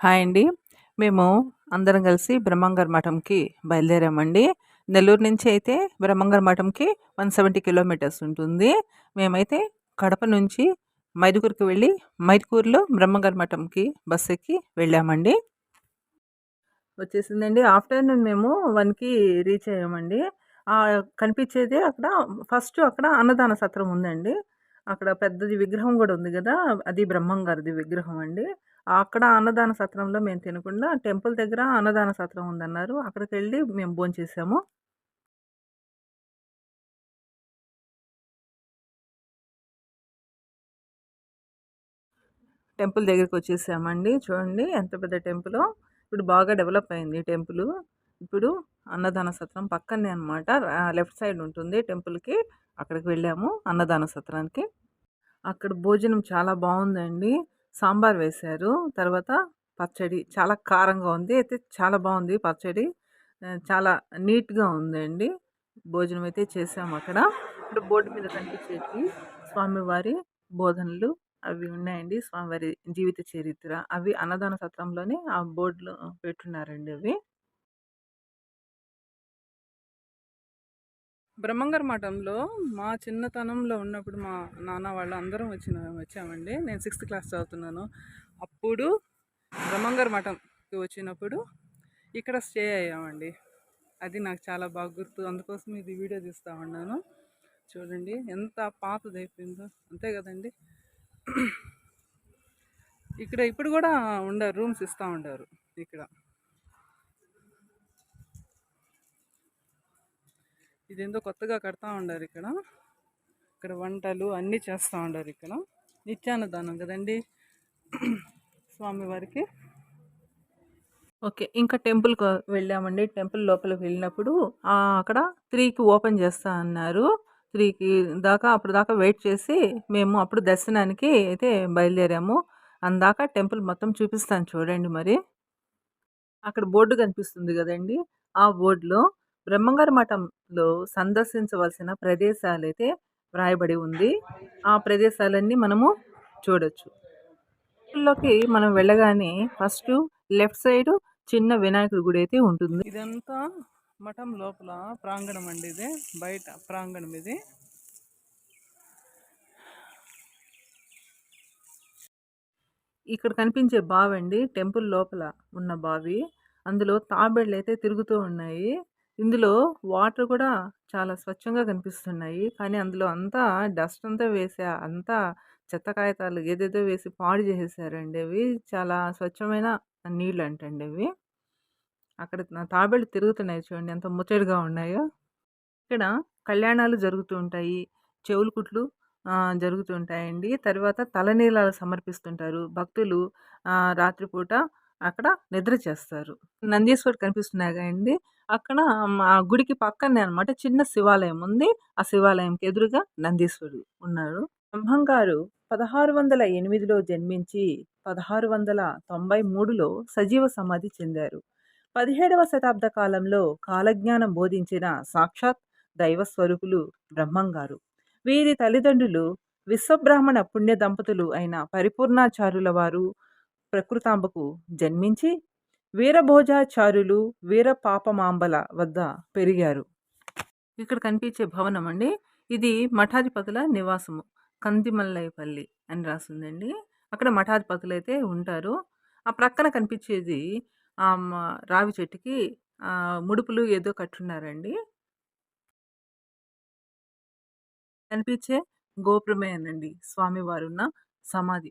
Hi అండి. మేము అందరం కలిసి బ్రహ్మంగర్ మఠంకి బయలుదేరామండి. నెల్లూరు నుంచి అయితే బ్రహ్మంగర్ మఠంకి వన్ సెవెంటీ కిలోమీటర్స్ ఉంటుంది. మేమైతే కడప నుంచి మైదుకూరుకి వెళ్ళి మైదుకూరులో బ్రహ్మంగర్ మఠంకి బస్ ఎక్కి వెళ్ళామండి. వచ్చేసిందండి. ఆఫ్టర్నూన్ మేము వన్కి రీచ్ అయ్యామండి. కనిపించేది అక్కడ ఫస్ట్ అక్కడ అన్నదాన సత్రం ఉందండి. అక్కడ పెద్దది విగ్రహం కూడా ఉంది కదా అది బ్రహ్మంగారిది విగ్రహం అండి. అక్కడ అన్నదాన సత్రంలో మేము తినకుండా టెంపుల్ దగ్గర అన్నదాన సత్రం ఉందన్నారు. అక్కడికి వెళ్ళి మేము భోంచేసాము టెంపుల్ దగ్గరికి వచ్చేసామండి. చూడండి ఎంత పెద్ద టెంపుల్. ఇప్పుడు బాగా డెవలప్ అయింది టెంపుల్. ఇప్పుడు అన్నదాన సత్రం పక్కనే అనమాట లెఫ్ట్ సైడ్ ఉంటుంది టెంపుల్కి అక్కడికి వెళ్ళాము అన్నదాన సత్రానికి. అక్కడ భోజనం చాలా బాగుందండి. సాంబార్ వేశారు. తర్వాత పచ్చడి చాలా కారంగా ఉంది. అయితే చాలా బాగుంది పచ్చడి. చాలా నీట్గా ఉందండి. భోజనం అయితే చేసాము అక్కడ. ఇప్పుడు బోర్డు మీద కనిపించేది స్వామివారి బోధనలు అవి ఉన్నాయండి. స్వామివారి జీవిత చరిత్ర. అవి అన్నదాన సత్రంలోనే ఆ బోర్డులో పెట్టున్నారండి అవి. బ్రహ్మంగారి మఠంలో మా చిన్నతనంలో ఉన్నప్పుడు మా నాన్న వాళ్ళు అందరం వచ్చిన వచ్చామండి. నేను సిక్స్త్ క్లాస్ చదువుతున్నాను. అప్పుడు బ్రహ్మంగారి మఠంకి వచ్చినప్పుడు ఇక్కడ స్టే అయ్యామండి. అది నాకు చాలా బాగా గుర్తు అందుకోసం ఇది వీడియో తీస్తూ ఉన్నాను. చూడండి ఎంత పాతది అయిపోయిందో. అంతే కదండి. ఇక్కడ ఇప్పుడు కూడా ఉండారు రూమ్స్ ఇస్తూ ఉండారు ఇక్కడ. ఇదేందో కొత్తగా కడతా ఉండారు ఇక్కడ. ఇక్కడ వంటలు అన్నీ చేస్తూ ఉండారు ఇక్కడ. నిత్యాన్నదానం కదండి? స్వామివారికి ఓకే ఇంకా టెంపుల్కి వెళ్ళామండి. టెంపుల్ లోపలికి వెళ్ళినప్పుడు అక్కడ త్రీకి ఓపెన్ చేస్తా అన్నారు. త్రీకి దాకా అప్పుడు దాకా వెయిట్ చేసి మేము అప్పుడు దర్శనానికి అయితే బయలుదేరాము. అందాక టెంపుల్ మొత్తం చూపిస్తాను చూడండి మరి. అక్కడ బోర్డు కనిపిస్తుంది కదండి? ఆ బోర్డులో బ్రహ్మంగారి మఠం మఠంలో సందర్శించవలసిన ప్రదేశాలైతే వ్రాయబడి ఉంది. ఆ ప్రదేశాలన్నీ మనము చూడొచ్చు. లోకి మనం వెళ్ళగానే ఫస్ట్ లెఫ్ట్ సైడ్ చిన్న వినాయకుడి గుడి అయితే ఉంటుంది. ఇదంతా మఠం లోపల ప్రాంగణం అండి ఇది. బయట ప్రాంగణం ఇది. ఇక్కడ కనిపించే బావి అండి టెంపుల్ లోపల ఉన్న బావి. అందులో తాబేళ్ళు అయితే తిరుగుతూ ఉన్నాయి. ఇందులో వాటర్ కూడా చాలా స్వచ్ఛంగా కనిపిస్తున్నాయి. కానీ అందులో అంతా డస్ట్ అంతా వేసా అంతా చెత్త కాగితాలు ఏదేదో వేసి పాడు చేసేసారండి అవి. చాలా స్వచ్ఛమైన నీళ్ళు అంటండి అవి. అక్కడ తాబేళ్ళు తిరుగుతున్నాయి చూడండి ఎంత ముచ్చటగా ఉన్నాయో. ఇక్కడ కళ్యాణాలు జరుగుతూ ఉంటాయి. చెవులు కుట్లు జరుగుతుంటాయండి తర్వాత తలనీలాలు సమర్పిస్తుంటారు. భక్తులు రాత్రిపూట అక్కడ నిద్ర చేస్తారు. నందీశ్వర్ కనిపిస్తున్నాయి కదండి. అక్కడ ఆ గుడికి పక్కనే అనమాట చిన్న శివాలయం ఉంది. ఆ శివాలయంకి ఎదురుగా నందీశ్వరుడు బ్రహ్మం బ్రహ్మంగారు పదహారు వందల ఎనిమిదిలో జన్మించి పదహారు వందల తొంభై మూడులో సజీవ సమాధి చెందారు. పదిహేడవ శతాబ్ద కాలంలో కాలజ్ఞానం బోధించిన సాక్షాత్ దైవస్వరూపులు బ్రహ్మంగారు వీరి తల్లిదండ్రులు విశ్వబ్రాహ్మణ పుణ్య దంపతులు అయిన పరిపూర్ణాచారుల వారు ప్రకృతాంబకు జన్మించి వీరభోజాచార్యులు వీర పాపమాంబల వద్ద పెరిగారు. ఇక్కడ కనిపించే భవనం అండి. ఇది మఠాధిపతుల నివాసము. కందిమల్లైపల్లి అని రాసిందండి. అక్కడ మఠాధిపతులు అయితే ఉంటారు. ఆ ప్రక్కన కనిపించేది రావి చెట్టుకి ముడుపులు ఏదో కట్టున్నారండి. కనిపించే గోపురమేనండి. స్వామివారున్న సమాధి.